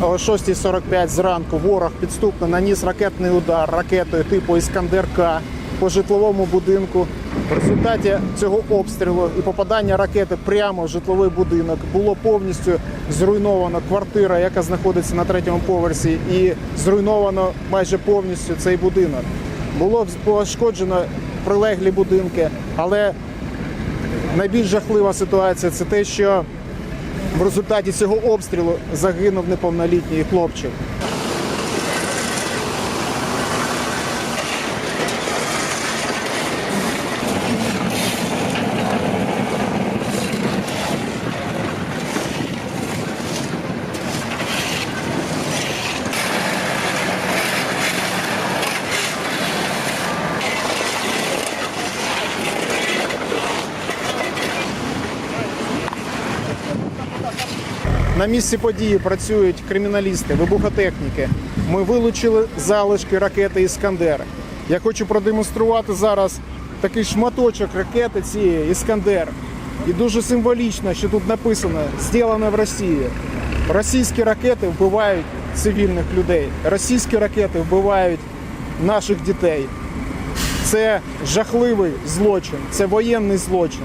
О 6.45 зранку ворог підступно наніс ракетний удар ракетою типу Іскандер-К по житловому будинку. В результаті цього обстрілу і попадання ракети прямо в житловий будинок було повністю зруйновано квартира, яка знаходиться на третьому поверсі, і зруйновано майже повністю цей будинок. Було пошкоджено прилеглі будинки, але найбільш жахлива ситуація це те, що в результаті цього обстрілу загинув неповнолітній хлопчик. На місці події працюють криміналісти, вибухотехніки. Ми вилучили залишки ракети Іскандер. Я хочу продемонструвати зараз такий шматочок ракети цієї Іскандер. І дуже символічно, що тут написано «Зроблено в Росії. Російські ракети вбивають цивільних людей. Російські ракети вбивають наших дітей. Це жахливий злочин, це воєнний злочин.